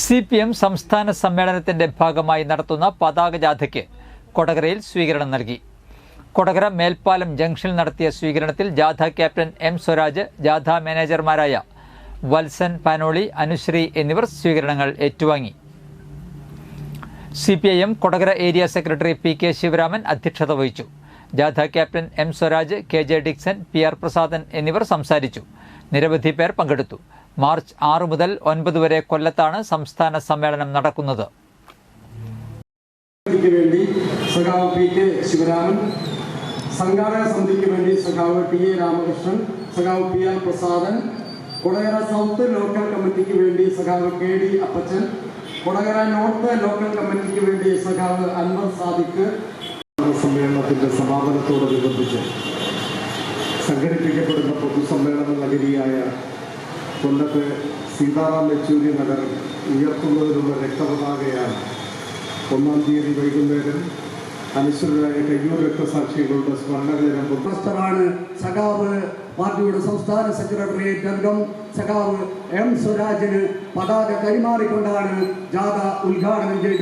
C P M സംസ്ഥാന സമ്മേളനത്തിന്റെ ഭാഗമായി നടത്തുന്ന പതാക ജാഥയ്ക്ക് കൊടകരയിൽ സ്വീകരണം നൽകി. കൊടകര മേൽപ്പാലം ജംഗ്ഷനിൽ നടത്തിയ സ്വീകരണത്തിൽ ജാഥ ക്യാപ്റ്റൻ എം സ്വരാജ് ജാഥ മാനേജർമാരായ വത്സൻ പാനോളി അനുശ്രീ എന്നിവർ സ്വീകരണങ്ങൾ ഏറ്റുവാങ്ങി. C P I M Kodakara area secretary P K Sivaraman അധ്യക്ഷത വഹിച്ചു. ജാഥ captain M Swaraj K J Dixon P R Prasadan എന്നിവർ സംസാരിച്ചു. നിരവധി പേർ പങ്കെടുത്തു. മാർച്ച് ആറ് മുതൽ ഒൻപത് വരെ കൊല്ലത്താണ് സംസ്ഥാന സമ്മേളനം നടക്കുന്നത്. വേണ്ടി സഖാവ് പി കെ ശിവരാമൻ സംഘാടക സമിതിക്ക് വേണ്ടി സഖാവ് ടി എ രാമകൃഷ്ണൻ സഖാവ് P R Prasadan Kodakara south local കമ്മിറ്റിക്ക് വേണ്ടി സഖാവ് K D Appachan Kodakara north local കമ്മിറ്റിക്ക് വേണ്ടി സഖാവ് അൻവർ സാദിഖ് സമ്മേളനത്തിന്റെ സമാപനത്തോടനുബന്ധിച്ച് സംഘടിപ്പിക്കപ്പെടുന്ന പൊതുസമ്മേളന നഗരിയായ കൊല്ലത്തെ സീതാറാം യെച്ചൂരി നഗർ ഉയർത്തുന്നതിനുള്ള രക്തപതാകയാണ്. ഒന്നാം തീയതി വൈകുന്നേരം അനുസൃതരായ കയ്യൂർ രക്തസാക്ഷികളുടെ സ്മരണകേരം മാസ്റ്ററാണ് സഖാവ് പാർട്ടിയുടെ സംസ്ഥാന സെക്രട്ടേറിയറ്റ് അംഗം സഖാവ് എം സ്വരാജിന് പതാക കൈമാറിക്കൊണ്ടാണ് ജാഥ ഉദ്ഘാടനം ചെയ്തത്.